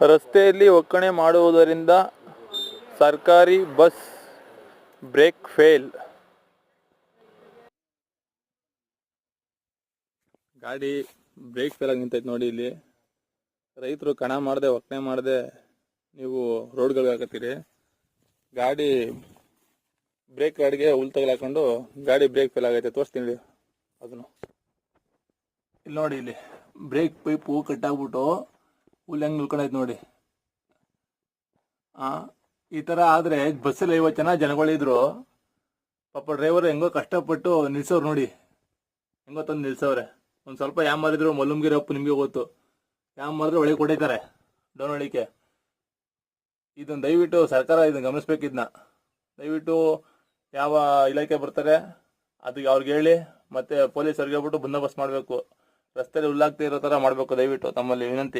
ರಸ್ತೆಯಲ್ಲಿ ಒಕ್ಕಣೆ ಮಾಡುವುದರಿಂದ ಸರ್ಕಾರಿ ಬಸ್ ಬ್ರೇಕ್ ಫೇಲ್. ಗಾಡಿ ಬ್ರೇಕ್ ಫೇಲ್ ಆಗಿ ನಿಂತೈತೆ ನೋಡಿ ಇಲ್ಲಿ. ರೈತರು ಕಣ ಮಾಡದೆ, ಒಕ್ಕಣೆ ಮಾಡದೆ, ನೀವು ರೋಡ್ಗಳಿಗೆ ಹಾಕತ್ತೀರಿ. ಗಾಡಿ ಬ್ರೇಕ್ ಗಾಡಿಗೆ ಹುಲ್ ಹಾಕೊಂಡು ಗಾಡಿ ಬ್ರೇಕ್ ಫೇಲ್ ಆಗೈತೆ. ತೋರಿಸ್ತೀನಿ ಅದನ್ನು. ಇಲ್ಲಿ ನೋಡಿ ಇಲ್ಲಿ, ಬ್ರೇಕ್ ಪೈಪು ಕಟ್ಟಾಗ್ಬಿಟ್ಟು ಹುಲ್ ಹೆಂಗ್ ನಿಲ್ಕೊಂಡೈತೆ ನೋಡಿ. ಆ, ಈ ಥರ ಆದ್ರೆ ಬಸ್ಸಲ್ಲಿ ಐವತ್ತು ಜನ ಜನಗಳಿದ್ರು ಪಾಪ ಡ್ರೈವರ್ ಹೆಂಗೋ ಕಷ್ಟಪಟ್ಟು ನಿಲ್ಸೋರು ನೋಡಿ. ಹೆಂಗೋ ತಂದು ನಿಲ್ಸವ್ರೆ. ಒಂದು ಸ್ವಲ್ಪ ಯಾಮ್ ಮಾರಿದ್ರು ಮಲ್ಲುಮ್ಗಿರಿ ಅಪ್ಪು ನಿಮಗೆ ಗೊತ್ತು. ಯಾಮ್ ಮಾರಿದ್ರೆ ಒಳಗೆ ಕೊಡೈತಾರೆ ಡೌನ್ ಹೊಳಿಕೆ ಇದನ್ನು ದಯವಿಟ್ಟು ಸರ್ಕಾರ ಇದನ್ನ ಗಮನಿಸ್ಬೇಕಿದ್ನ ದಯವಿಟ್ಟು ಯಾವ ಇಲಾಖೆ ಬರ್ತಾರೆ ಅದಕ್ಕೆ ಅವ್ರಿಗೆ ಹೇಳಿ, ಮತ್ತೆ ಪೊಲೀಸರಿಗೆ ಹೇಳ್ಬಿಟ್ಟು ಬಂದೋಬಸ್ತ್ ಮಾಡಬೇಕು. ರಸ್ತೆಯಲ್ಲಿ ಹುಲ್ಲಾಗ್ತಾ ಇರೋ ತರ ಮಾಡಬೇಕು ದಯವಿಟ್ಟು ತಮ್ಮಲ್ಲಿ ವಿನಂತಿ.